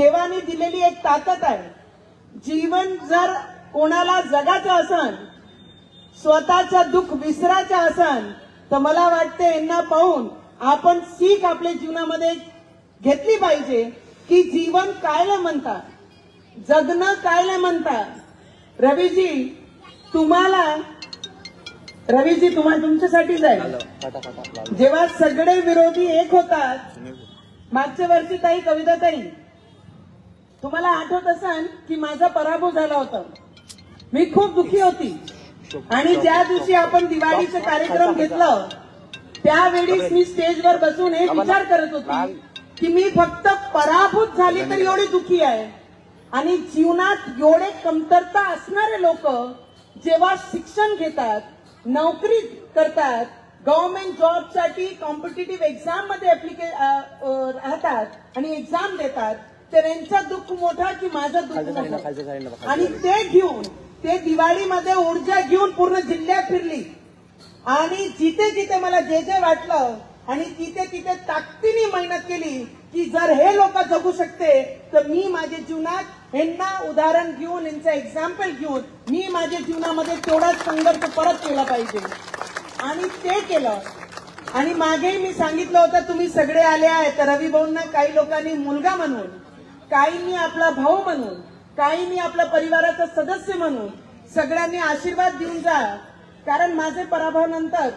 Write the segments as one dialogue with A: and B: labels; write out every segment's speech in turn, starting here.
A: देवाने दिलेली एक ताकद आहे. जीवन जर कोणाला जगाचं असन स्वतःचं दुःख विसरायचं असन तर मला वाटतं यांना पाहून आपण सीख आपल्या जीवनामध्ये घेतली पाहिजे की जीवन कायला म्हणतात जगणं कायला म्हणतात. रवीजी तुम्हाला रवीजी तुम्हाला तुमच्यासाठीच आहे. जेव्हा सगळे विरोधी एक होतात मागच्या वर्षी ताई कविता ताई तुम्हाला आठवत असेल की माझा पराभव झाला होता. मी खूप दुखी होती. आणि ज्या दिवशी आपण दिवाळीचं कार्यक्रम घेतलं त्यावेळीच मी स्टेजवर बसून हे विचार करत होती की मी फक्त पराभूत झाली तर एवढी दुखी आहे. आणि जीवनात एवढे कमतरता असणारे लोक जेव्हा शिक्षण घेतात नोकरी करतात गव्हर्नमेंट जॉबसाठी कॉम्पिटेटिव्ह एक्झाममध्ये राहतात आणि एक्झाम देतात तर यांचं दुःख मोठा की माझं दुःख मोठं. आणि ते घेऊन ते दिवाळीमध्ये ऊर्जा घेऊन पूर्ण जिल्ह्यात फिरली. आणि जिथे जिथे मला जे जे वाटलं आणि तिथे तिथे ताकदीने मेहनत केली की जर हे लोक जगू शकते तर मी माझ्या जीवनात यांना उदाहरण घेऊन यांचं एक्झाम्पल घेऊन मी माझ्या जीवनामध्ये तेवढाच संघर्ष परत केला पाहिजे. आणि ते केलं. आणि मागेही मी सांगितलं होतं तुम्ही सगळे आले आहेत तर रवी भाऊंना काही लोकांनी मुलगा म्हणून. काहींनी आपला भाऊ म्हणून काहींनी आपल्या परिवाराचा सदस्य म्हणून सगळ्यांनी आशीर्वाद देऊन जा. कारण माझे पराभवानंतर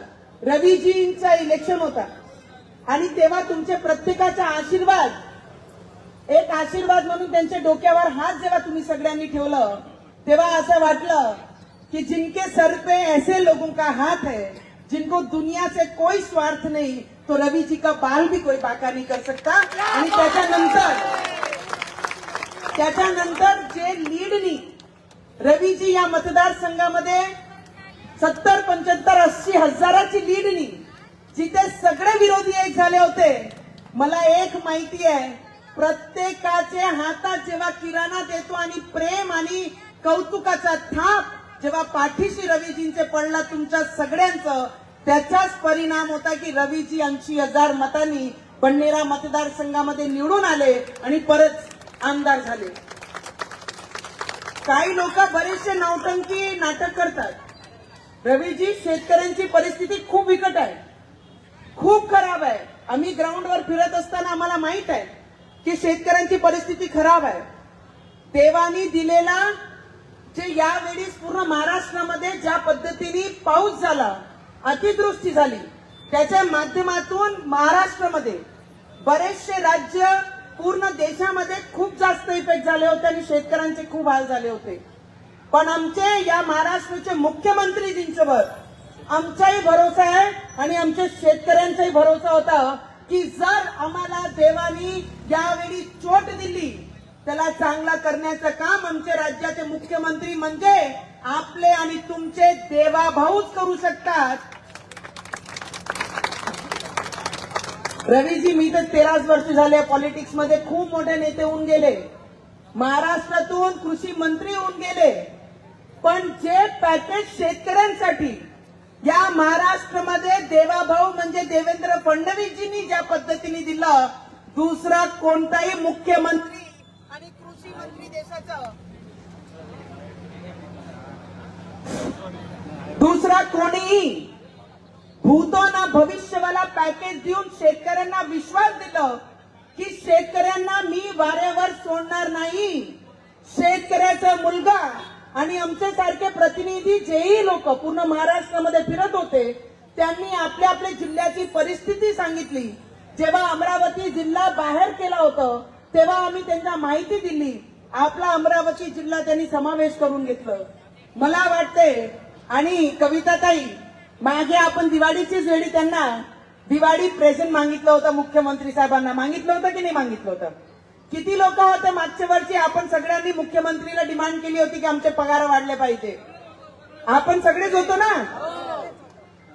A: रवीजींचा इलेक्शन होता. आणि तेव्हा तुमचे प्रत्येकाचा आशीर्वाद एक आशीर्वाद म्हणून त्यांच्या डोक्यावर हात जेव्हा तुम्ही सगळ्यांनी ठेवलं तेव्हा असं वाटलं कि जिनके सर पे ऐसे लोगों का हाथ है जिनको दुनिया से कोई स्वार्थ नहीं तो रवि जी का बाल भी कोई बाका नहीं कर सकता. आणि त्याच्यानंतर त्याच्यानंतर जे लीडनी रवीजी या मतदारसंघामध्ये सत्तर पंच्याहत्तर अस्सी हजाराची लीडनी जिथे सगळे विरोधी एक झाले होते मला एक माहिती आहे प्रत्येकाचे हातात जेव्हा किराणा देतो आणि प्रेम आणि कौतुकाचा थाप जेव्हा पाठीशी रवीजींचे पडला तुमच्या सगळ्यांचं त्याचाच परिणाम होता की रवीजी ऐंशी हजार मतांनी बंडेरा मतदारसंघामध्ये निवडून आले आणि परत आमदार झाले. काही लोक बरेचसे नौटंकी नाटक करतात. रवीजी शेतकऱ्यांची परिस्थिती खूप बिकट आहे. खूप खराब आहे. आम्ही ग्राउंडवर फिरत असताना आम्हाला माहीत आहे की शेतकऱ्यांची परिस्थिती खराब आहे. देवानी दिलेला जे यावेळी पूर्ण महाराष्ट्रामध्ये ज्या पद्धतीने पाऊस झाला अतिवृष्टी झाली त्याच्या माध्यमातून महाराष्ट्रामध्ये बरेचसे राज्य पूर्ण देशामध्ये खूप जास्त इफेक्ट झाले होते आणि शेतकऱ्यांचे खूप हाल झाले होते. पण आमचे या महाराष्ट्राचे मुख्यमंत्रीजींच्यावर आमचाही भरोसा आहे आणि आमच्या शेतकऱ्यांचाही भरोसा होता की जर आम्हाला देवानी यावेळी चोट दिली त्याला चांगला करण्याचं काम आमचे राज्याचे मुख्यमंत्री म्हणजे आपले आणि तुमचे देवाभाऊच करू शकतात. रवीजी मी तर तेराच वर्ष झाले पॉलिटिक्समध्ये. खूप मोठे नेते होऊन गेले. महाराष्ट्रातून कृषी मंत्री होऊन गेले. पण जे पॅकेज शेतकऱ्यांसाठी या महाराष्ट्रामध्ये देवाभाऊ म्हणजे देवेंद्र फडणवीसजींनी ज्या पद्धतीने दिलं दुसरा कोणताही मुख्यमंत्री आणि कृषी मंत्री देशाचं. दुसरा कोणीही भूतोना भविष्यवाला पॅकेज देऊन शेतकऱ्यांना विश्वास दिलं की शेतकऱ्यांना मी वाऱ्यावर सोडणार नाही. शेतकऱ्याचा मुलगा आणि आमच्यासारखे प्रतिनिधी जेही लोक पूर्ण महाराष्ट्रामध्ये फिरत होते त्यांनी आपल्या आपल्या जिल्ह्याची परिस्थिती सांगितली. जेव्हा अमरावती जिल्हा बाहेर केला होतं तेव्हा आम्ही त्यांना माहिती दिली. आपला अमरावती जिल्हा त्यांनी समावेश करून घेतलं. मला वाटते आणि कविताताई मागे आपण दिवाळीचीच वेळी त्यांना दिवाळी प्रेझेंट मागितलं होतं मुख्यमंत्री साहेबांना. मागितलं होतं की नाही मागितलं होतं? किती लोक होते मागच्या वर्षी? आपण सगळ्यांनी मुख्यमंत्रीला डिमांड केली होती की आमचे पगार वाढले पाहिजे. आपण सगळेच होतो ना?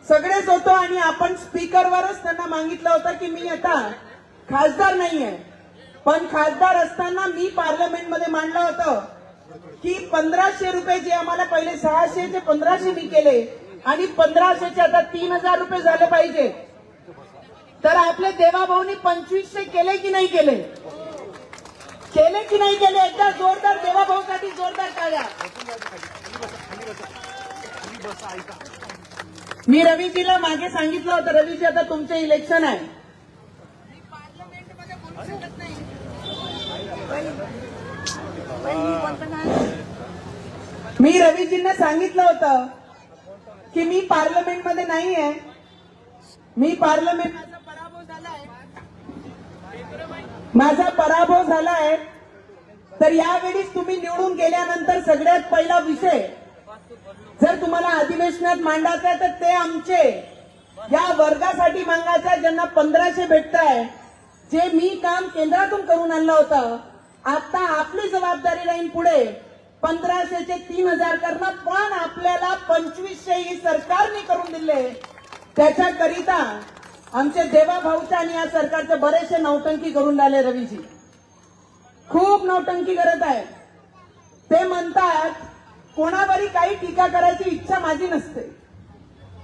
A: सगळेच होतो आणि आपण स्पीकरवरच त्यांना मागितलं होतं की मी आता खासदार नाहीये. पण खासदार असताना मी पार्लमेंटमध्ये मांडलं होतं की पंधराशे रुपये जे आम्हाला पहिले सहाशे ते पंधराशे मी केले आणि पंधराशेचे आता तीन हजार रुपये झाले पाहिजे. तर आपले देवाभाऊनी पंचवीसशे केले की नाही केले? केले की नाही केले? एकदा जोरदार देवाभाऊसाठी जोरदार टाळ्या. मी रवीजीला मागे सांगितलं होतं रवीजी आता तुमचे इलेक्शन आहे. मी रवीजींना सांगितलं होतं की मी पार्लमेंटमध्ये नाही आहे मी पार्लमेंट माझा पराभव झालाय. माझा पराभव झालाय. तर यावेळीच तुम्ही निवडून गेल्यानंतर सगळ्यात पहिला विषय जर तुम्हाला अधिवेशनात मांडायचा आहे तर ते आमचे. या वर्गासाठी मागायचं आहे ज्यांना पंधराशे भेटत आहे जे मी काम केंद्रातून करून आणलं होतं आता आपली जबाबदारी राहील पुढे. पंधराशेचे तीन हजार करणं पण आपल्याला पंचवीसशे ही सरकारने करून दिले. त्याच्याकरिता आमचे देवा आणि या सरकारचे बरेचसे नौटंकी करून राहिले रवीजी. खूप नौटंकी करत आहे ते म्हणतात कोणावरही काही टीका करायची इच्छा माझी नसते.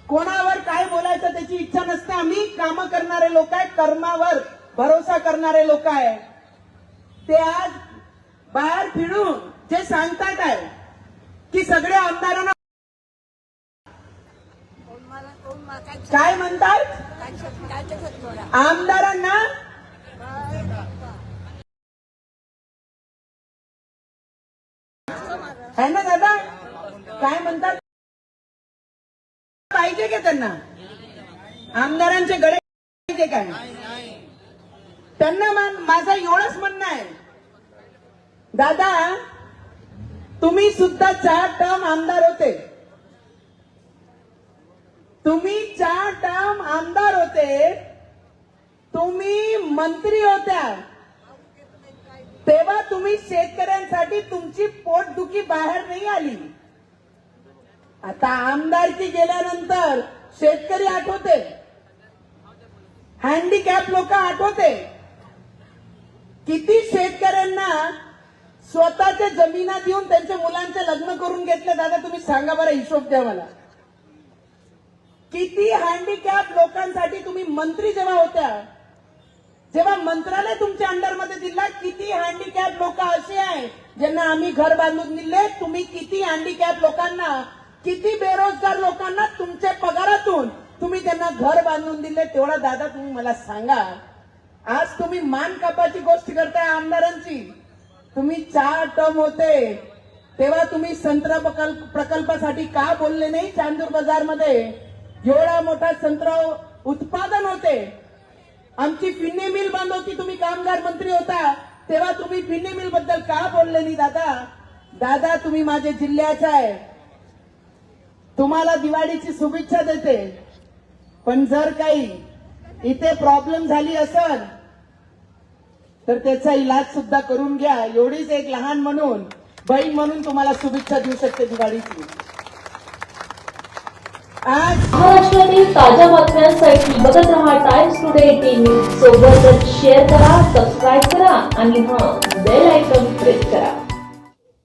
A: कोणावर काय बोलायचं त्याची इच्छा नसते. आम्ही कामं करणारे लोक आहे कर्मावर भरोसा करणारे लोक आहे ते आज बाहेर फिरून जे सांगतात आहे की सगळ्या आमदारांना काय म्हणतात? आमदारांना है ना दादा? काय म्हणतात? पाहिजे का त्यांना? आमदारांचे गळे पाहिजे काय त्यांना माझं एवढंच म्हणणं आहे. दादा तुम्ही सुद्धा चार टर्म आमदार होते. तुम्ही चार टर्म आमदार होते. तुम्ही मंत्री होत्या. तेव्हा तुम्ही शेतकऱ्यांसाठी तुमची पोटदुखी बाहेर नाही आली. आता आमदारकी गेल्यानंतर शेतकरी आठवते. हँडिकॅप लोक आठवते. किती शेतकऱ्यांना स्वतःच्या जमिना देऊन त्यांच्या मुलांचे लग्न करून घेतलं. दादा तुम्ही सांगा बरं हिशोब द्या मला. किती हँडिकॅप लोकांसाठी तुम्ही मंत्री जेव्हा होत्या जेव्हा मंत्रालय तुमच्या अंडरमध्ये दिला किती हँडिकॅप लोक असे आहे ज्यांना आम्ही घर बांधून दिले तुम्ही किती हँडिकॅप लोकांना किती बेरोजगार लोकांना तुमच्या पगारातून तुम्ही त्यांना घर बांधून दिले तेवढा दादा तुम्ही मला सांगा. आज तुम्ही मान कापाची गोष्ट करताय आमदारांची. तुम्ही चार टर्म होते तेव्हा तुम्ही संत्रा प्रकल्प प्रकल्पासाठी का बोलले नाही चांदूर बाजारमध्ये? एवढा मोठा संत्रा उत्पादन होते. आमची फिन्ने मिल बंद होती तुम्ही कामगार मंत्री होता तेव्हा तुम्ही फिन्ने मिलबद्दल का बोलले नाही दादा? दादा तुम्ही माझे जिल्ह्याचा आहे. तुम्हाला दिवाळीची शुभेच्छा देते. पण जर काही इथे प्रॉब्लेम झाली असल तर त्याचा इलाज सुद्धा करून घ्या. एवढीच एक लहान म्हणून बहीण म्हणून तुम्हाला शुभेच्छा देऊ शकते दिवाळीची. आज
B: महाराष्ट्रातील ताज्या बातम्यांसाठी बघत रहा टाइम्स टुडे टीव्ही सोबतच शेअर करा सबस्क्राईब करा आणि हा बेल आयकॉन प्रेस करा.